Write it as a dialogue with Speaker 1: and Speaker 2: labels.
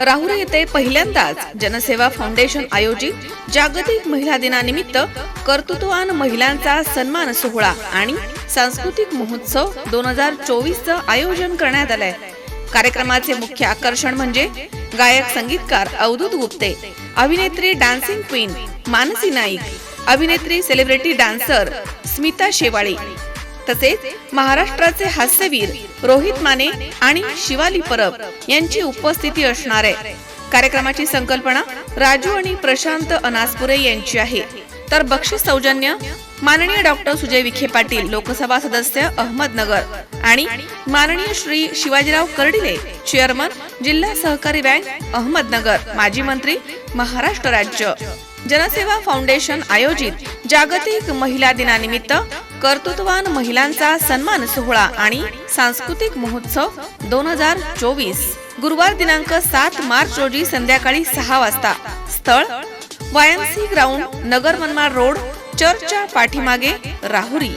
Speaker 1: राहुरी येथे पहिल्यांदाच जनसेवा फाउंडेशन आयोजित जागतिक महिला दिनानिमित्त कर्तृत्ववान महिलांचा सन्मान सोहळा आणि सांस्कृतिक महोत्सव दोन हजार चोवीसचं आयोजन करण्यात आलंय. कार्यक्रमाचे मुख्य आकर्षण म्हणजे गायक संगीतकार अवधूत गुप्ते अभिनेत्री डान्सिंग क्वीन मानसी नाईक अभिनेत्री सेलिब्रिटी डान्सर स्मिता शेवाळे तसेच महाराष्ट्राचे हास्यवीर रोहित माने आणि शिवाली परब यांची उपस्थिती असणार आहे. कार्यक्रमाची संकल्पना राजू आणि प्रशांत अनासपुरे यांची आहे. तर बक्षीस सौजन्य माननीय डॉक्टर सुजय विखे पाटील लोकसभा सदस्य अहमदनगर आणि माननीय श्री शिवाजीराव कर्डिले चेअरमन जिल्हा सहकारी बँक अहमदनगर माजी मंत्री महाराष्ट्र राज्य. जनसेवा फाउंडेशन आयोजित जागतिक महिला दिनानिमित्त कर्तृत्ववान महिलांचा सन्मान सोहळा आणि सांस्कृतिक महोत्सव दोन हजार चोवीस. गुरुवार दिनांक सात मार्च रोजी संध्याकाळी सहा वाजता. स्थळ YMC ground Nagar Manmad road चर्चच्या पाठीमागे राहुरी.